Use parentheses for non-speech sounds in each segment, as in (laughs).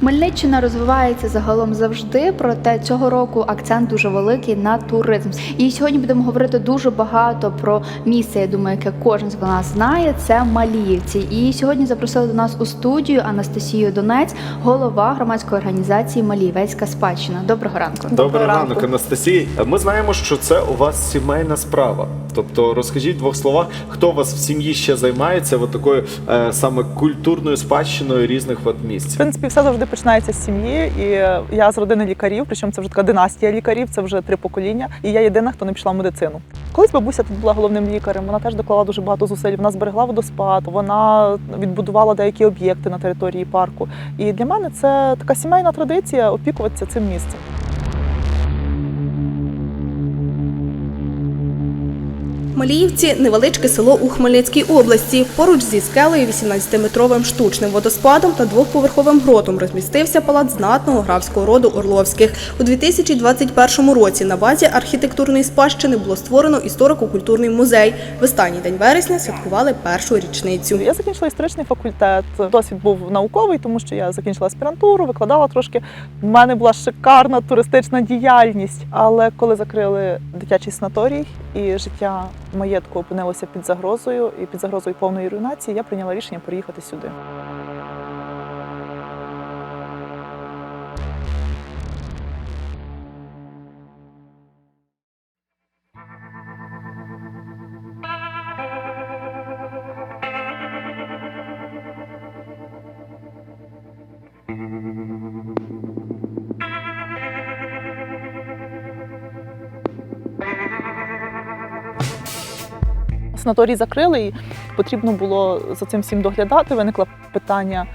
Хмельниччина розвивається загалом завжди, проте цього року акцент дуже великий на туризм. І сьогодні будемо говорити дуже багато про місце. Я думаю, яке кожен з нас знає. Це Маліївці. І сьогодні запросили до нас у студію Анастасію Донець, голова громадської організації Маліївецька спадщина. Доброго ранку. Добрий ранку. ранок, Анастасія. Ми знаємо, що це у вас сімейна справа. Тобто, розкажіть в двох словах, хто у вас в сім'ї ще займається от такою е, саме культурною спадщиною різних от В місць. принципі, все завжди починається з сім'ї. І я з родини лікарів, причому це вже така династія лікарів, це вже три покоління. І я єдина, хто не пішла в медицину. Колись бабуся тут була головним лікарем. Вона теж доклала дуже багато зусиль. Вона зберегла водоспад, вона відбудувала деякі об'єкти на території парку. І для мене це така сімейна традиція опікуватися цим місцем. Маліївці невеличке село у Хмельницькій області. Поруч зі скелею 18-метровим штучним водоспадом та двохповерховим гротом розмістився палац знатного графського роду Орловських. У 2021 році на базі архітектурної спадщини було створено історико-культурний музей. В останній день вересня святкували першу річницю. Я закінчила історичний факультет. Досвід був науковий, тому що я закінчила аспірантуру, викладала трошки. У мене була шикарна туристична діяльність. Але коли закрили дитячий санаторій і життя маєтку опинилося під загрозою і під загрозою повної руйнації, я прийняла рішення переїхати сюди. Санаторій закрили, і потрібно було за цим всім доглядати. Виникло питання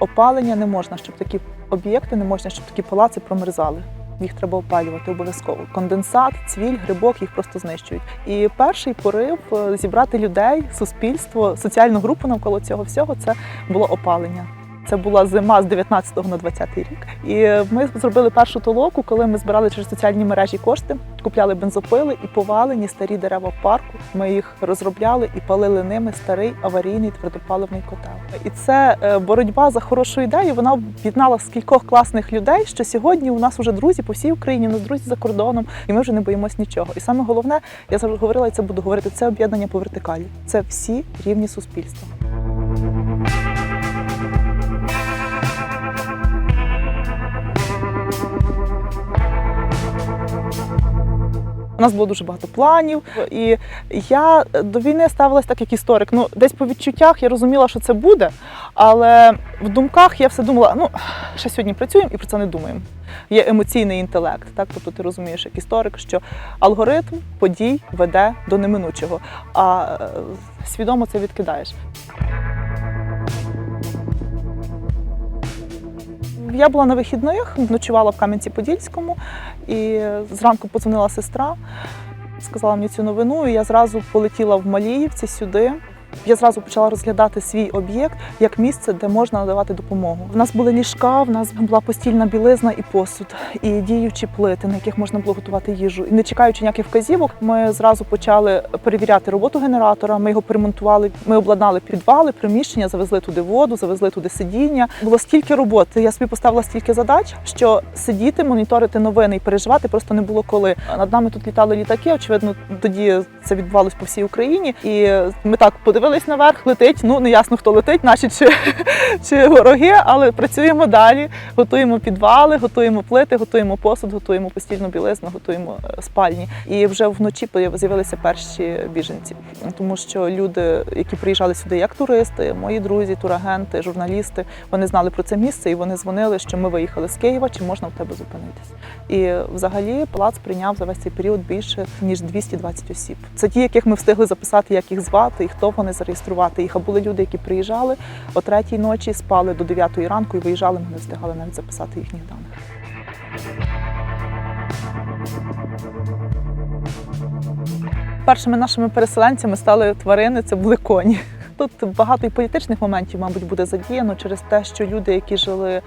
опалення не можна, щоб такі об'єкти не можна, щоб такі палаци промерзали. Їх треба опалювати обов'язково. Конденсат, цвіль, грибок їх просто знищують. І перший порив е, зібрати людей, суспільство, соціальну групу навколо цього всього це було опалення. Це була зима з 19 на 20 рік. І ми зробили першу толоку, коли ми збирали через соціальні мережі кошти, купляли бензопили і повалені старі дерева в парку. Ми їх розробляли і палили ними старий аварійний твердопаливний котел. І це е, боротьба за хорошу ідею. Вона об'єднала скількох класних людей, що сьогодні у нас вже друзі по всій Україні, у нас друзі за кордоном, і ми вже не боїмось нічого. І саме головне, я завжди говорила, і це буду говорити, це об'єднання по вертикалі. Це всі рівні суспільства. У нас було дуже багато планів, і я до війни ставилась так, як історик. Ну, десь по відчуттях я розуміла, що це буде, але в думках я все думала: ну ще сьогодні працюємо і про це не думаємо. Є емоційний інтелект, так тобто ти розумієш, як історик, що алгоритм подій веде до неминучого, а е, свідомо це відкидаєш. Я була на вихідних, ночувала в Кам'янці-Подільському, і зранку подзвонила сестра, сказала мені цю новину, і я зразу полетіла в Маліївці сюди. Я зразу почала розглядати свій об'єкт як місце, де можна надавати допомогу. У нас були ліжка, в нас була постільна білизна і посуд, і діючі плити, на яких можна було готувати їжу. І не чекаючи ніяких вказівок, ми зразу почали перевіряти роботу генератора. Ми його перемонтували. Ми обладнали підвали, приміщення, завезли туди воду, завезли туди сидіння. Було стільки роботи. Я собі поставила стільки задач, що сидіти, моніторити новини і переживати просто не було коли. Над нами тут літали літаки. Очевидно, тоді це відбувалось по всій Україні, і ми так подивились наверх, летить. Ну не ясно, хто летить, наші чи, (laughs) чи вороги, але працюємо далі. Готуємо підвали, готуємо плити, готуємо посуд, готуємо постільну білизну, готуємо е, спальні. І вже вночі з'явилися перші біженці, тому що люди, які приїжджали сюди як туристи, мої друзі, турагенти, журналісти, вони знали про це місце і вони дзвонили, що ми виїхали з Києва, чи можна в тебе зупинитись. І взагалі палац прийняв за весь цей період більше ніж 220 осіб. Це ті, яких ми встигли записати, як їх звати і хто вони зареєструвати їх. А були люди, які приїжджали о третій ночі, спали до 9 ранку і виїжджали. Ми не встигали навіть записати їхніх даних. Першими нашими переселенцями стали тварини, це були коні. (laughs) Тут багато і політичних моментів, мабуть, буде задіяно через те, що люди, які жили е,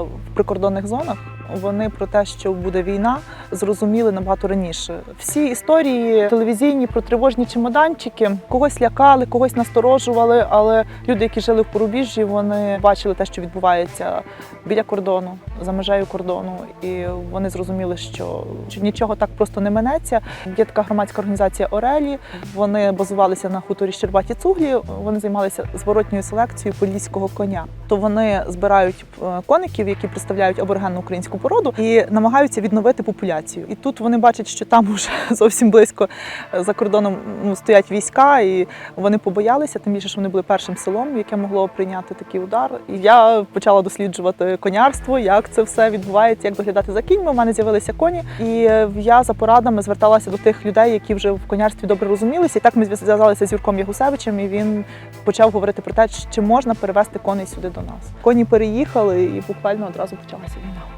в прикордонних зонах, Вони про те, що буде війна, зрозуміли набагато раніше. Всі історії телевізійні про тривожні чемоданчики когось лякали, когось насторожували. Але люди, які жили в порубіжжі, вони бачили те, що відбувається біля кордону, за межею кордону, і вони зрозуміли, що нічого так просто не минеться. Є така громадська організація Орелі. Вони базувалися на хуторі Щербаті Цуглі. Вони займалися зворотньою селекцією поліського коня. То вони збирають е, коників, які представляють аборигенну українську породу, і намагаються відновити популяцію. І тут вони бачать, що там (laughs) уже зовсім близько е, за кордоном ну, стоять війська, і вони побоялися, тим більше, що вони були першим селом, яке могло прийняти такий удар. І я почала досліджувати конярство, як це все відбувається, як доглядати за кіньми. У мене з'явилися коні, і е, я за порадами зверталася до тих людей, які вже в конярстві добре розумілися. І так ми зв'язалися з Юрком Ягусевичем, і він почав говорити про те, чи можна перевезти коней сюди до нас. Коні переїхали, і буквально одразу почалася війна.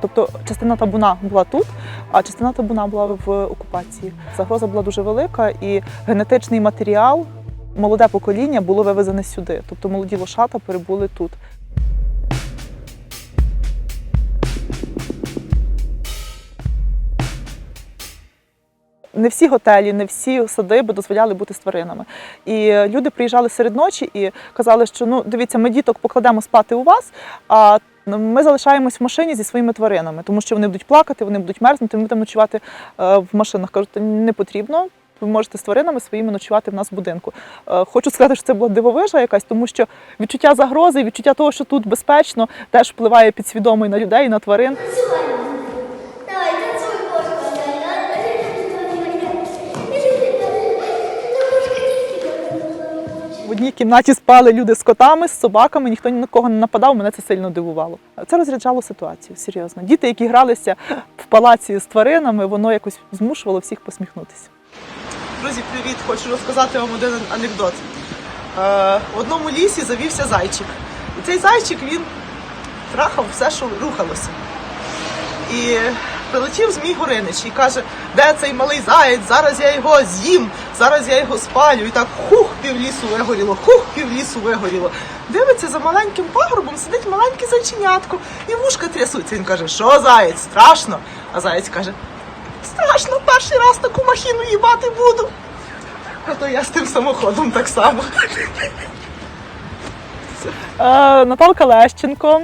Тобто частина табуна була тут, а частина табуна була в окупації. Загроза була дуже велика, і генетичний матеріал, молоде покоління було вивезене сюди. Тобто молоді лошата перебули тут. Не всі готелі, не всі садиби дозволяли бути з тваринами. І люди приїжджали серед ночі і казали, що ну дивіться, ми діток покладемо спати у вас, а ми залишаємось в машині зі своїми тваринами, тому що вони будуть плакати, вони будуть мерзнути. Ми будемо ночувати е, в машинах. Кажуть, не потрібно. Ви можете з тваринами своїми ночувати в нас в будинку. Е, Хочу сказати, що це була дивовижа якась, тому що відчуття загрози, відчуття того, що тут безпечно, теж впливає підсвідомо і на людей, і на тварин. Одній кімнаті спали люди з котами, з собаками, ніхто ні на кого не нападав, мене це сильно дивувало. Це розряджало ситуацію, серйозно. Діти, які гралися в палаці з тваринами, воно якось змушувало всіх посміхнутися. Друзі, привіт! Хочу розказати вам один анекдот. Е, в одному лісі завівся зайчик. І цей зайчик він трахав все, що рухалося. І прилетів Змій Горинич і каже, де цей малий заєць, зараз я його з'їм, зараз я його спалю. І так хух пів лісу вигоріло, хух пів лісу вигоріло. Дивиться за маленьким пагорбом, сидить маленький зайченятко, і вушка трясуться. Він каже, що заєць, страшно? А заєць каже, страшно, перший раз таку махіну їбати буду. А то я з тим самоходом так само. Е, Наталка Лещенко,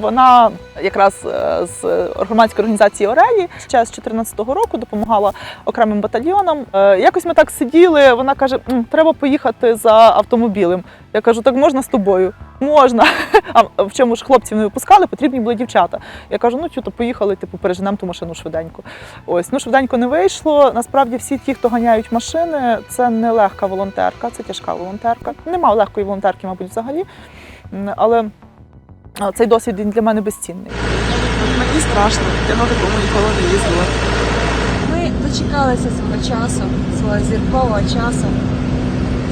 вона якраз е, з громадської організації Орелі ще з 2014 року допомагала окремим батальйонам. Е, Якось ми так сиділи. Вона каже: треба поїхати за автомобілем. Я кажу, так можна з тобою? Можна. (laughs) А в чому ж хлопців не випускали, потрібні були дівчата. Я кажу, ну чого, поїхали, типу, переженемо ту машину швиденько. Ось, ну швиденько не вийшло. Насправді всі ті, хто ганяють машини, це не легка волонтерка, це тяжка волонтерка. Нема легкої волонтерки, мабуть, взагалі. Але цей досвід він для мене безцінний. Мені страшно, я на такому ніколи не їздила. Ми дочекалися свого часу, свого зіркового часу.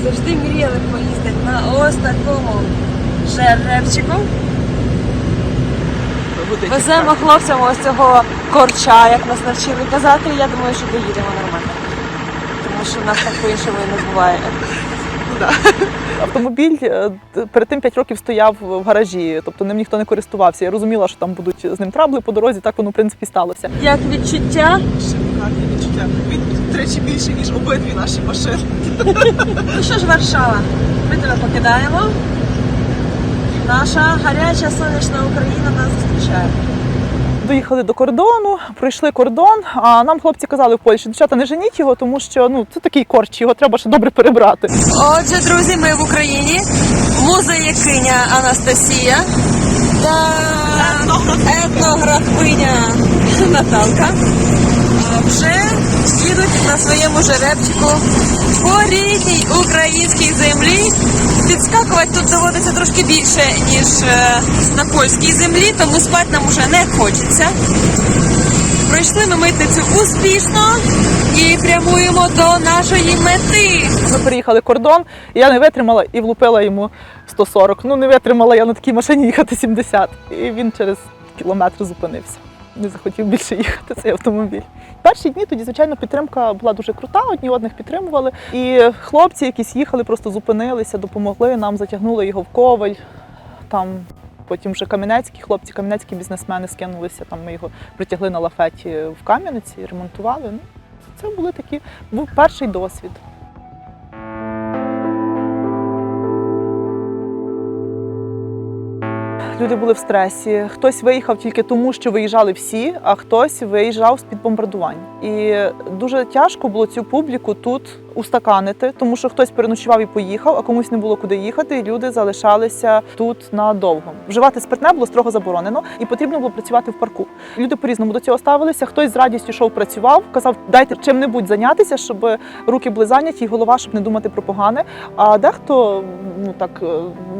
Завжди мріяли поїздити на ось такому жеребчику. Веземо хлопцям ось цього корча, як нас навчили казати. Я думаю, що доїдемо нормально. Тому що в нас так по-іншому і не буває. Автомобіль е, перед тим 5 років стояв в гаражі, тобто ним ніхто не користувався. Я розуміла, що там будуть з ним трабли по дорозі, так воно в принципі сталося. Як відчуття, шикарне відчуття. Він втричі більше, ніж обидві наші машини. ну що ж, Варшава, ми тебе покидаємо. Наша гаряча сонячна Україна нас зустрічає. Доїхали до кордону, пройшли кордон. А нам хлопці казали в Польщі, дівчата, не женіть його, тому що ну це такий корч, його треба ще добре перебрати. Отже, друзі, ми в Україні. Музеїкиня Анастасія та етнографиня Наталка вже їдуть на своєму жеребчику по рідній українській землі. Підскакувати тут доводиться трошки більше, ніж е, на польській землі, тому спати нам уже не хочеться. Пройшли ми митницю успішно і прямуємо до нашої мети. Ми переїхали кордон, я не витримала і влупила йому 140. Ну не витримала я на такій машині їхати 70. І він через кілометр зупинився. Не захотів більше їхати цей автомобіль. Перші дні тоді, звичайно, підтримка була дуже крута, одні одних підтримували. І хлопці якісь їхали, просто зупинилися, допомогли нам, затягнули його в коваль. Там Потім вже кам'янецькі хлопці, кам'янецькі бізнесмени скинулися. Там ми його притягли на лафеті в Кам'янеці, ремонтували. Ну, це були такі, був перший досвід. Люди були в стресі. Хтось виїхав тільки тому, що виїжджали всі, а хтось виїжджав з під бомбардувань. І дуже тяжко було цю публіку тут устаканити, тому що хтось переночував і поїхав, а комусь не було куди їхати, і люди залишалися тут надовго. Вживати спиртне було строго заборонено, і потрібно було працювати в парку. Люди по-різному до цього ставилися. Хтось з радістю йшов, працював, казав, дайте чим-небудь зайнятися, щоб руки були зайняті, і голова, щоб не думати про погане. А дехто ну так е,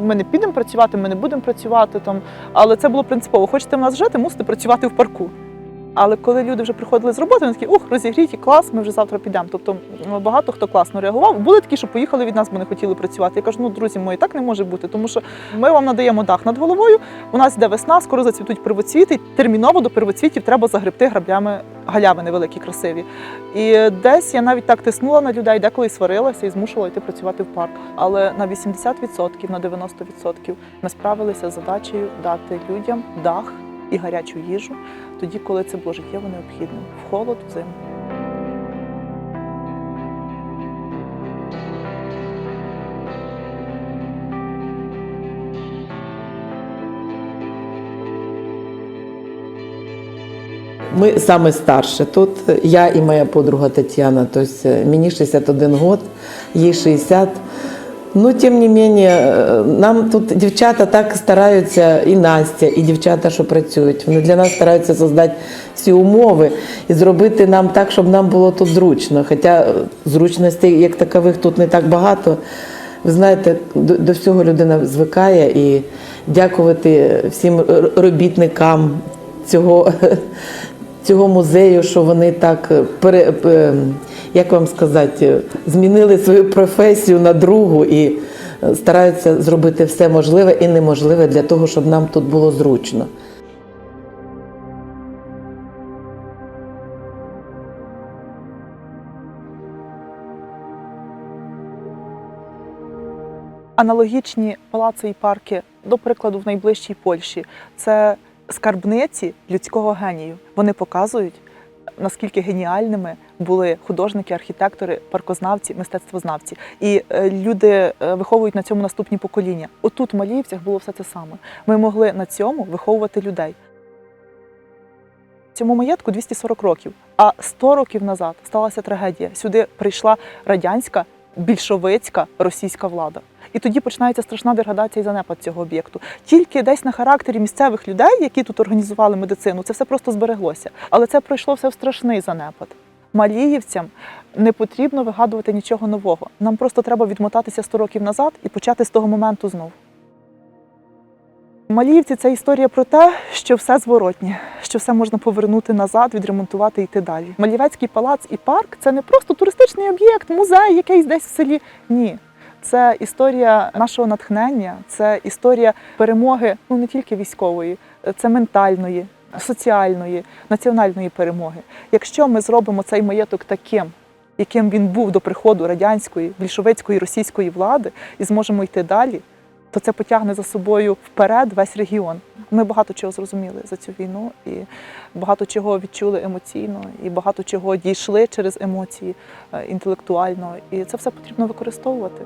ми не підемо працювати, ми не будемо працювати там. Але це було принципово. Хочете в нас жити, мусите працювати в парку. Але коли люди вже приходили з роботи, вони такі, ух, розігріті, клас, ми вже завтра підемо. Тобто багато хто класно реагував. Були такі, що поїхали від нас, бо не хотіли працювати. Я кажу, ну друзі мої, так не може бути, тому що ми вам надаємо дах над головою. У нас йде весна, скоро зацвітуть первоцвіти. Терміново до первоцвітів треба загребти граблями галявини великі, красиві. І десь я навіть так тиснула на людей, деколи сварилася і змушувала йти працювати в парк. Але на 80%, на 90% ми справилися з задачею дати людям дах і гарячу їжу тоді, коли це було життєво необхідним в холод, в зиму. Ми саме старше. Тут я і моя подруга Тетяна. Тобто мені 61 год, їй 60. Ну, тим не менше, е, нам тут дівчата так стараються, і Настя, і дівчата, що працюють. Вони для нас стараються создати всі умови і зробити нам так, щоб нам було тут зручно. Хоча е, зручностей як такових тут не так багато. Ви знаєте, до, до всього людина звикає і дякувати всім робітникам цього, (laughs) цього музею, що вони так е, пере, е, як вам сказати, е, змінили свою професію на другу і е, стараються зробити все можливе і неможливе для того, щоб нам тут було зручно. Аналогічні палаци і парки, до прикладу, в найближчій Польщі, це скарбниці людського генію. Вони показують, наскільки геніальними були художники, архітектори, паркознавці, мистецтвознавці. І е, люди е, виховують на цьому наступні покоління. Отут в Маліївцях було все це саме. Ми могли на цьому виховувати людей. Цьому маєтку 240 років, а 100 років назад сталася трагедія. Сюди прийшла радянська, більшовицька російська влада. І тоді починається страшна деградація і занепад цього об'єкту. Тільки десь на характері місцевих людей, які тут організували медицину, це все просто збереглося. Але це пройшло все в страшний занепад. Маліївцям не потрібно вигадувати нічого нового. Нам просто треба відмотатися 100 років назад і почати з того моменту знову. Маліївці це історія про те, що все зворотнє, що все можна повернути назад, відремонтувати і йти далі. Малівецький палац і парк це не просто туристичний об'єкт, музей, якийсь десь в селі. Ні. Це історія нашого натхнення, це історія перемоги ну не тільки військової, це ментальної, соціальної, національної перемоги. Якщо ми зробимо цей маєток таким, яким він був до приходу радянської, більшовицької, російської влади, і зможемо йти далі, то це потягне за собою вперед весь регіон. Ми багато чого зрозуміли за цю війну, і багато чого відчули емоційно, і багато чого дійшли через емоції е, інтелектуально. І це все потрібно використовувати.